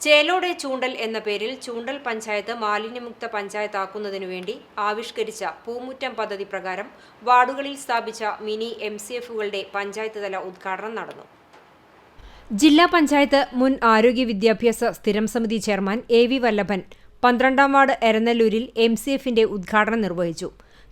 ചേലോടെ ചൂണ്ടൽ എന്ന പേരിൽ ചൂണ്ടൽ പഞ്ചായത്ത് മാലിന്യമുക്ത പഞ്ചായത്താക്കുന്നതിനു വേണ്ടി ആവിഷ്കരിച്ച പൂമുറ്റം പദ്ധതി പ്രകാരം വാർഡുകളിൽ സ്ഥാപിച്ച മിനി എം സി എഫുകളുടെ പഞ്ചായത്ത് തല ഉദ്ഘാടനം നടന്നു. ജില്ലാ പഞ്ചായത്ത് മുൻ ആരോഗ്യ വിദ്യാഭ്യാസ സ്ഥിരം സമിതി ചെയർമാൻ എ വി വല്ലഭൻ പന്ത്രണ്ടാം വാർഡ് എരനല്ലൂരിൽ എം സി എഫിന്റെ ഉദ്ഘാടനം നിർവഹിച്ചു.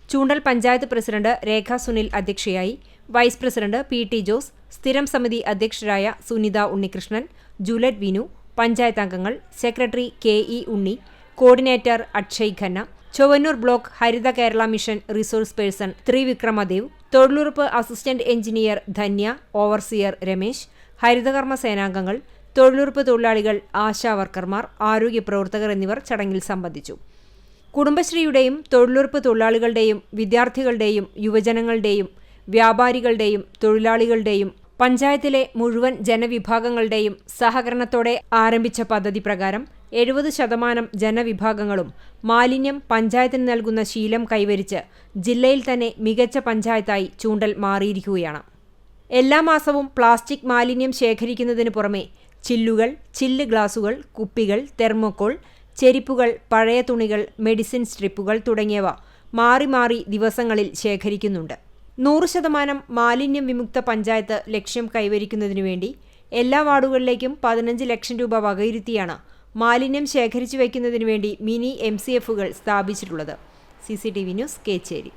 ചൂണ്ടൽ പഞ്ചായത്ത് പ്രസിഡന്റ് രേഖ സുനിൽ അധ്യക്ഷയായി vice president P T Jose സ്ഥിരം സമിതി അധ്യക്ഷരായ സുനിത ഉണ്ണികൃഷ്ണൻ ജൂലറ്റ് വിനു പഞ്ചായത്ത് അംഗങ്ങൾ secretary K E Unni coordinator Akshay Khanna Chowwannur block Haritha Kerala mission resource person Thrivikramadev തൊഴിലുറപ്പ് assistant engineer Dhanya overseer Ramesh ഹരിതകർമ്മ സേനാംഗങ്ങൾ തൊഴിലുറപ്പ് തൊഴിലാളികൾ ആശാ വർക്കർമാർ ആരോഗ്യ പ്രവർത്തകർ എന്നിവർ ചടങ്ങിൽ സംബന്ധിച്ചു. കുടുംബശ്രീയുടെയും തൊഴിലുറപ്പ് തൊഴിലാളികളുടെയും വിദ്യാർത്ഥികളുടെയും യുവജനങ്ങളുടെയും വ്യാപാരികളുടെയും തൊഴിലാളികളുടെയും പഞ്ചായത്തിലെ മുഴുവൻ ജനവിഭാഗങ്ങളുടെയും സഹകരണത്തോടെ ആരംഭിച്ച പദ്ധതി പ്രകാരം എഴുപത് ശതമാനം ജനവിഭാഗങ്ങളും മാലിന്യം പഞ്ചായത്തിന് നൽകുന്ന ശീലം കൈവരിച്ച് ജില്ലയിൽ തന്നെ മികച്ച പഞ്ചായത്തായി ചൂണ്ടൽ മാറിയിരിക്കുകയാണ്. എല്ലാ മാസവും പ്ലാസ്റ്റിക് മാലിന്യം ശേഖരിക്കുന്നതിന് പുറമെ ചില്ലുകൾ ചില്ല് ഗ്ലാസുകൾ കുപ്പികൾ തെർമോക്കോൾ ചെരിപ്പുകൾ പഴയ തുണികൾ മെഡിസിൻ സ്ട്രിപ്പുകൾ തുടങ്ങിയവ മാറി മാറി ദിവസങ്ങളിൽ ശേഖരിക്കുന്നുണ്ട്. നൂറ് ശതമാനം മാലിന്യം വിമുക്ത പഞ്ചായത്ത് ലക്ഷ്യം കൈവരിക്കുന്നതിനു വേണ്ടി എല്ലാ വാർഡുകളിലേക്കും പതിനഞ്ച് ലക്ഷം രൂപ വകയിരുത്തിയാണ് മാലിന്യം ശേഖരിച്ചു വയ്ക്കുന്നതിനു വേണ്ടി മിനി എം സി എഫുകൾ സ്ഥാപിച്ചിട്ടുള്ളത്. C C T V news Kechery.